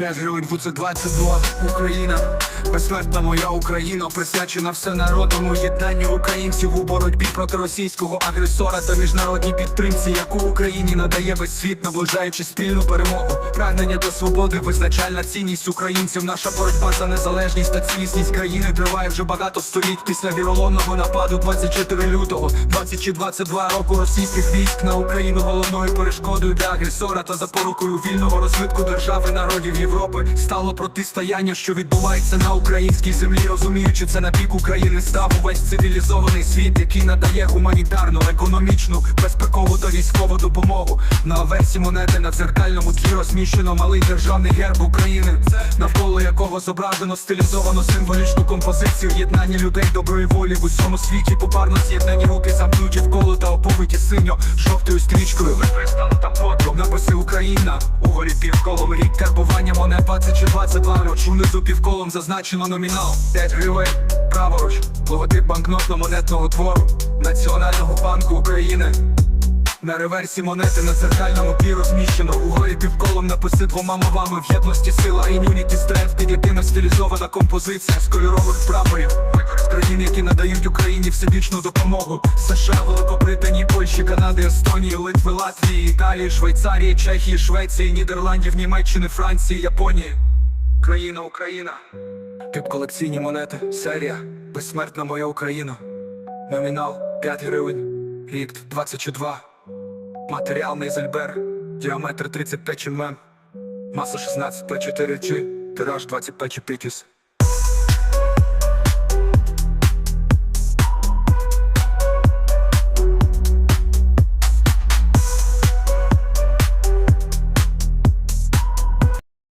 5 гривень це 22 Україна, безсмертна моя Україна, присвячена все народному єднанню українців у боротьбі проти російського агресора та міжнародній підтримці, яку Україні надає весь світ, наближаючи спільну перемогу. Прагнення до свободи, визначальна цінність українців. Наша боротьба за незалежність та цілісність країни триває вже багато століть після віроломного нападу 24 лютого, 2022 року російських військ на Україну головною перешкодою для агресора та запорукою вільного розвитку держави народів Європи стало протистояння, що відбувається на українській землі, розуміючи це на бік України став увесь цивілізований світ, який надає гуманітарну, економічну, безпекову та військову допомогу. На аверсі монети на дзеркальному тлі розміщено малий державний герб України, навколо якого зображено стилізовану символічну композицію єднання людей доброї волі в усьому світі. Попарно з'єднані руки замкнуті в коло та оповиті синьо жовтою стрічкою. Використано там 20 чи 22 роч. Унизу півколом зазначено номінал 5 гривень. Праворуч, логотип банкнотно-монетного твору Національного банку України. На реверсі монети на церкальному пі розміщено Угорі півколом написи двома мовами. В єдності сила і Unity Strength Під єдина стилізована композиція з кольорових прапорів. Країн, які надають Україні всебічну допомогу. США, Великобританії, Польщі, Канади, Естонії, Литви, Латвії, Італії, Швейцарії, Чехії, Швеції, Нідерландів, Німеччини, Франції, Японії. Країна, Україна. Під колекційні монети, серія. Безсмертна моя Україна. Номінал 5 гривень. Рік 22 Матеріал Нейзельбер, діаметр 35 мм, маса 16 П4 G, тираж 25 пікіс.